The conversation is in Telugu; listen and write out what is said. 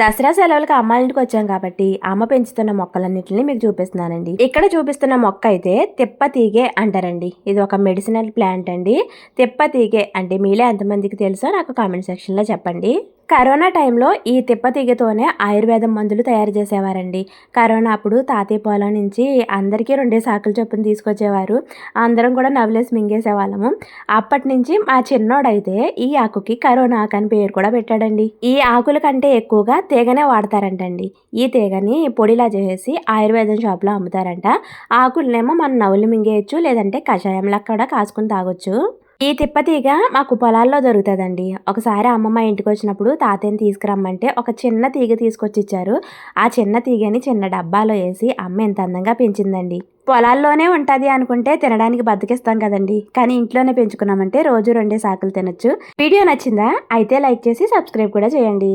దసరా సెలవులకు అమ్మ ఇంటికి వచ్చాం కాబట్టి అమ్మ పెంచుతున్న మొక్కలన్నింటినీ మీకు చూపిస్తున్నానండి. ఇక్కడ చూపిస్తున్న మొక్క అయితే తిప్పతీగే అంటారండి. ఇది ఒక మెడిసినల్ ప్లాంట్ అండి. తిప్పతీగే అంటే మీలో ఎంతమందికి తెలుసో నాకు కామెంట్ సెక్షన్లో చెప్పండి. కరోనా టైంలో ఈ తిప్పతీగతోనే ఆయుర్వేదం మందులు తయారు చేసేవారండి. కరోనా అప్పుడు తాతయ్య పొలం నుంచి అందరికీ రెండే సాకులు చొప్పున తీసుకొచ్చేవారు. అందరం కూడా నవ్వులేసి మింగేసేవాళ్ళము. అప్పటి నుంచి మా చిన్నోడైతే ఈ ఆకుకి కరోనా ఆకు అని పేరు కూడా పెట్టాడండి. ఈ ఆకుల కంటే ఎక్కువగా తీగనే వాడతారంటండి. ఈ తీగని పొడిలా చేసేసి ఆయుర్వేదం షాప్లో అమ్ముతారంట. ఆకులనేమో మనం నవ్వులు మింగేయచ్చు లేదంటే కషాయంలా కూడా కాసుకుని తాగొచ్చు. ఈ తిప్పతీగ మాకు పొలాల్లో దొరుకుతుందండి. ఒకసారి అమ్మమ్మ ఇంటికి వచ్చినప్పుడు తాతయ్యని తీసుకురమ్మంటే ఒక చిన్న తీగ తీసుకొచ్చి ఇచ్చారు ఆ చిన్న తీగని చిన్న డబ్బాలో వేసి అమ్మ ఎంత అందంగా పెంచిందండి. పొలాల్లోనే ఉంటుంది అనుకుంటే తినడానికి బద్దకిస్తాం కదండి. కానీ ఇంట్లోనే పెంచుకున్నామంటే రోజు రెండే సాకులు తినొచ్చు. వీడియో నచ్చిందా? అయితే లైక్ చేసి సబ్స్క్రైబ్ కూడా చేయండి.